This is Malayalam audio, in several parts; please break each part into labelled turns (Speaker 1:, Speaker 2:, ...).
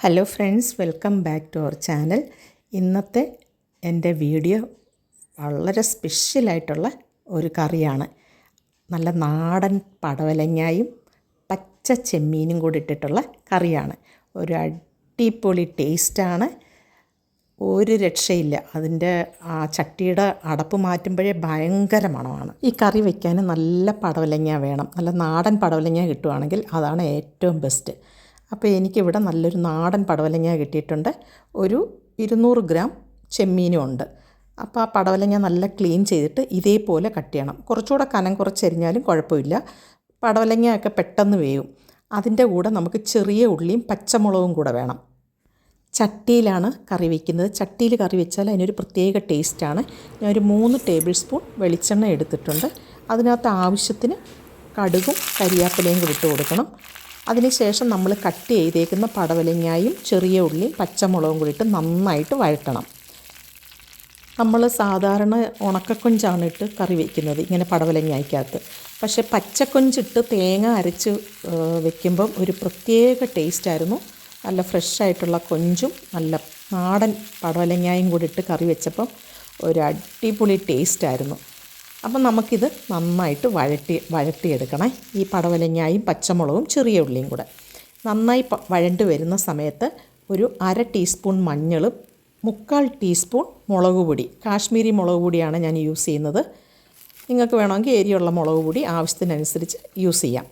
Speaker 1: Hello friends welcome back to our channel ഇന്നത്തെ എന്റെ വീഡിയോ വളരെ സ്പെഷ്യലായിട്ടുള്ള ഒരു കറിയാണ്. നല്ല നാടൻ പടവലങ്ങായും പച്ച ചെമ്മീനും കൂടി ഇട്ടിട്ടുള്ള കറിയാണ്. ഒരു അടിപൊളി ടേസ്റ്റാണ് ഒരു രക്ഷയില്ല. അതിന്റെ ആ ചട്ടിയുടെ അടപ്പ് മാറ്റുമ്പോഴേ ഭയങ്കര മണമാണ്. ഈ കറി വയ്ക്കാൻ നല്ല പടവലങ്ങ വേണം. നല്ല നാടൻ പടവലങ്ങ കിട്ടുവാണെങ്കിൽ അതാണ് ഏറ്റവും ബെസ്റ്റ് അപ്പോൾ എനിക്കിവിടെ നല്ലൊരു നാടൻ പടവലങ്ങ കിട്ടിയിട്ടുണ്ട്. ഒരു ഇരുന്നൂറ് ഗ്രാം ചെമ്മീനും ഉണ്ട്. അപ്പോൾ ആ പടവലങ്ങ നല്ല ക്ലീൻ ചെയ്തിട്ട് ഇതേപോലെ കട്ട് ചെയ്യണം. കുറച്ചുകൂടെ കനം കുറച്ചരിഞ്ഞാലും കുഴപ്പമില്ല. പടവലങ്ങയൊക്കെ പെട്ടെന്ന് വേവും. അതിന്റെ കൂടെ നമുക്ക് ചെറിയ ഉള്ളിയും പച്ചമുളകും കൂടെ വേണം. ചട്ടിയിലാണ് കറി വയ്ക്കുന്നത് ചട്ടിയിൽ കറി വെച്ചാൽ അതിനൊരു പ്രത്യേക ടേസ്റ്റാണ്. ഒരു മൂന്ന് ടേബിൾ സ്പൂൺ വെളിച്ചെണ്ണ എടുത്തിട്ടുണ്ട്. അതിനകത്ത് ആവശ്യത്തിന് കടുകും കരിയാപ്പിലയും കൂടി ഇട്ട് കൊടുക്കണം. അതിനുശേഷം നമ്മൾ കട്ട് ചെയ്തേക്കുന്ന പടവലങ്ങായും ചെറിയ ഉള്ളിയും പച്ചമുളകും കൂടി ഇട്ട് നന്നായിട്ട് വഴറ്റണം. നമ്മൾ സാധാരണ ഉണക്കക്കൊഞ്ചാണ് ഇട്ട് കറി വയ്ക്കുന്നത് ഇങ്ങനെ പടവലങ്ങായ്ക്കകത്ത്. പക്ഷേ പച്ചക്കൊഞ്ചിട്ട് തേങ്ങ അരച്ച് വെക്കുമ്പം ഒരു പ്രത്യേക ടേസ്റ്റായിരുന്നു. നല്ല ഫ്രഷായിട്ടുള്ള കൊഞ്ചും നല്ല നാടൻ പടവലങ്ങായും കൂടി ഇട്ട് കറി വെച്ചപ്പം ഒരു അടിപൊളി ടേസ്റ്റായിരുന്നു. അപ്പം നമുക്കിത് നന്നായിട്ട് വഴട്ടി വഴട്ടിയെടുക്കണേ ഈ പടവലങ്ങായും പച്ചമുളകും ചെറിയ ഉള്ളിയും കൂടെ. നന്നായി വഴണ്ട് വരുന്ന സമയത്ത് ഒരു അര ടീസ്പൂൺ മഞ്ഞളും മുക്കാൽ ടീസ്പൂൺ മുളക് പൊടി. കാശ്മീരി മുളക് പൊടിയാണ് ഞാൻ യൂസ് ചെയ്യുന്നത്. നിങ്ങൾക്ക് വേണമെങ്കിൽ എരിയുള്ള മുളക് പൊടി ആവശ്യത്തിനനുസരിച്ച് യൂസ് ചെയ്യാം.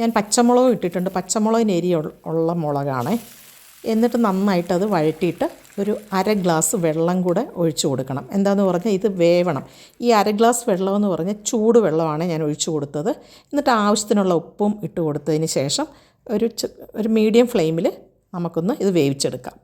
Speaker 1: ഞാൻ പച്ചമുളകും ഇട്ടിട്ടുണ്ട്. പച്ചമുളകിന് എരി ഉള്ള മുളകാണ്. എന്നിട്ട് നന്നായിട്ട് അത് വഴറ്റിയിട്ട് ഒരു അര ഗ്ലാസ് വെള്ളം കൂടെ ഒഴിച്ചു കൊടുക്കണം. എന്താണെന്ന് പറഞ്ഞാൽ ഇത് വേവണം. ഈ അര ഗ്ലാസ് വെള്ളമെന്ന് പറഞ്ഞാൽ ചൂട് വെള്ളമാണ് ഞാൻ ഒഴിച്ചു കൊടുത്തത്. എന്നിട്ട് ആവശ്യത്തിനുള്ള ഉപ്പും ഇട്ട് കൊടുത്തതിന് ശേഷം ഒരു ഒരു മീഡിയം ഫ്ലെയിമിൽ നമുക്കൊന്ന് ഇത് വേവിച്ചെടുക്കാം.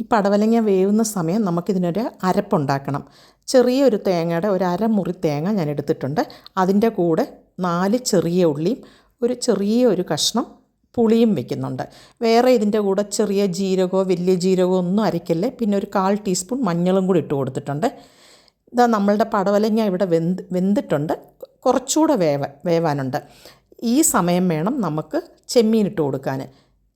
Speaker 1: ഈ പടവലങ്ങ വേവുന്ന സമയം നമുക്കിതിനൊരു അരപ്പുണ്ടാക്കണം. ചെറിയൊരു തേങ്ങയുടെ ഒരു അരമുറി തേങ്ങ ഞാൻ എടുത്തിട്ടുണ്ട്. അതിന്റെ കൂടെ നാല് ചെറിയ ഉള്ളിയും ഒരു ചെറിയ ഒരു കഷ്ണം പുളിയും വെക്കുന്നുണ്ട്. വേറെ ഇതിന്റെ കൂടെ ചെറിയ ജീരകമോ വലിയ ജീരകമോ ഒന്നും അരയ്ക്കല്ലേ? പിന്നെ ഒരു കാൽ ടീസ്പൂൺ മഞ്ഞളും കൂടി ഇട്ട് കൊടുത്തിട്ടുണ്ട്. ഇതാ നമ്മളുടെ പടവലങ്ങ ഇവിടെ വെന്ത് വെന്തിട്ടുണ്ട്. കുറച്ചുകൂടെ വേവ വേവാനുണ്ട്. ഈ സമയം വേണം നമുക്ക് ചെമ്മീൻ ഇട്ട് കൊടുക്കാൻ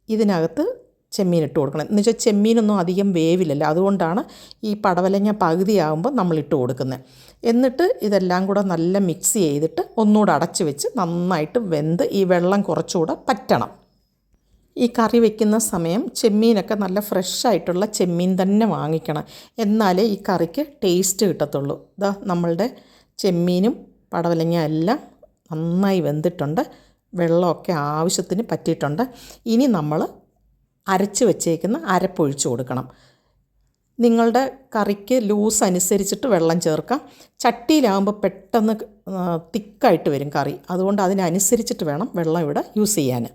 Speaker 1: ഇതിനകത്ത് ചെമ്മീൻ ഇട്ട് കൊടുക്കണം. എന്ന് വെച്ചാൽ ചെമ്മീനൊന്നും അധികം വേവില്ലല്ലോ. അതുകൊണ്ടാണ് ഈ പടവലങ്ങ പകുതിയാകുമ്പോൾ നമ്മൾ ഇട്ട് കൊടുക്കുന്നത് എന്നിട്ട് ഇതെല്ലാം കൂടെ നല്ല മിക്സ് ചെയ്തിട്ട് ഒന്നുകൂടെ അടച്ച് വെച്ച് നന്നായിട്ട് വെന്ത് ഈ വെള്ളം കുറച്ചുകൂടെ പറ്റണം. ഈ കറി വെക്കുന്ന സമയം ചെമ്മീനൊക്കെ നല്ല ഫ്രഷ് ആയിട്ടുള്ള ചെമ്മീൻ തന്നെ വാങ്ങിക്കണം. എന്നാലേ ഈ കറിക്ക് ടേസ്റ്റ് കിട്ടത്തുള്ളൂ. ഇതാ നമ്മളുടെ ചെമ്മീനും പടവലങ്ങ എല്ലാം നന്നായി വെന്തിട്ടുണ്ട്. വെള്ളമൊക്കെ ആവശ്യത്തിന് പറ്റിയിട്ടുണ്ട്. ഇനി നമ്മൾ അരച്ച് വെച്ചേക്കുന്ന അരപ്പൊഴിച്ച് കൊടുക്കണം. നിങ്ങളുടെ കറിക്ക് ലൂസ് അനുസരിച്ചിട്ട് വെള്ളം ചേർക്കാം. ചട്ടിയിലാകുമ്പോൾ പെട്ടെന്ന് തിക്കായിട്ട് വരും കറി. അതുകൊണ്ട് അതിനനുസരിച്ചിട്ട് വേണം വെള്ളം ഇവിടെ യൂസ് ചെയ്യാൻ.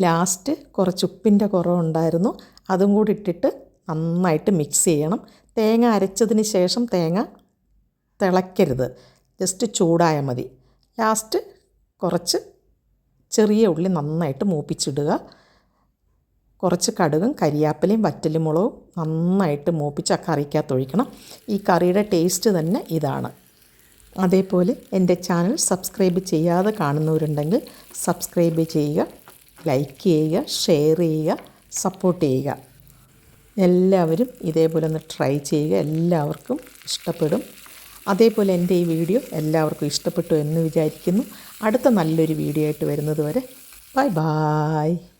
Speaker 1: ലാസ്റ്റ് കുറച്ച് ഉപ്പിന്റെ കുറവുണ്ടായിരുന്നു അതും കൂടി ഇട്ടിട്ട് നന്നായിട്ട് മിക്സ് ചെയ്യണം. തേങ്ങ അരച്ചതിന് ശേഷം തേങ്ങ തിളയ്ക്കരുത്. ജസ്റ്റ് ചൂടായാൽ മതി. ലാസ്റ്റ് കുറച്ച് ചെറിയ ഉള്ളി നന്നായിട്ട് മൂപ്പിച്ചിടുക. കുറച്ച് കടുകും കരിയാപ്പിലയും വറ്റലുമുളകും നന്നായിട്ട് മൂപ്പിച്ച് ആ കറിക്കകത്ത് ഒഴിക്കണം. ഈ കറിയുടെ ടേസ്റ്റ് തന്നെ ഇതാണ്. അതേപോലെ എന്റെ ചാനൽ സബ്സ്ക്രൈബ് ചെയ്യാതെ കാണുന്നവരുണ്ടെങ്കിൽ സബ്സ്ക്രൈബ് ചെയ്യുക. ലൈക്ക് ചെയ്യുക ഷെയർ ചെയ്യുക സപ്പോർട്ട് ചെയ്യുക. എല്ലാവരും ഇതേപോലെ ഒന്ന് ട്രൈ ചെയ്യുക. എല്ലാവർക്കും ഇഷ്ടപ്പെടും. അതേപോലെ എന്റെ ഈ വീഡിയോ എല്ലാവർക്കും ഇഷ്ടപ്പെട്ടു എന്ന് വിചാരിക്കുന്നു. അടുത്ത നല്ലൊരു വീഡിയോ ആയിട്ട് വരുന്നത് വരെ. Bye bye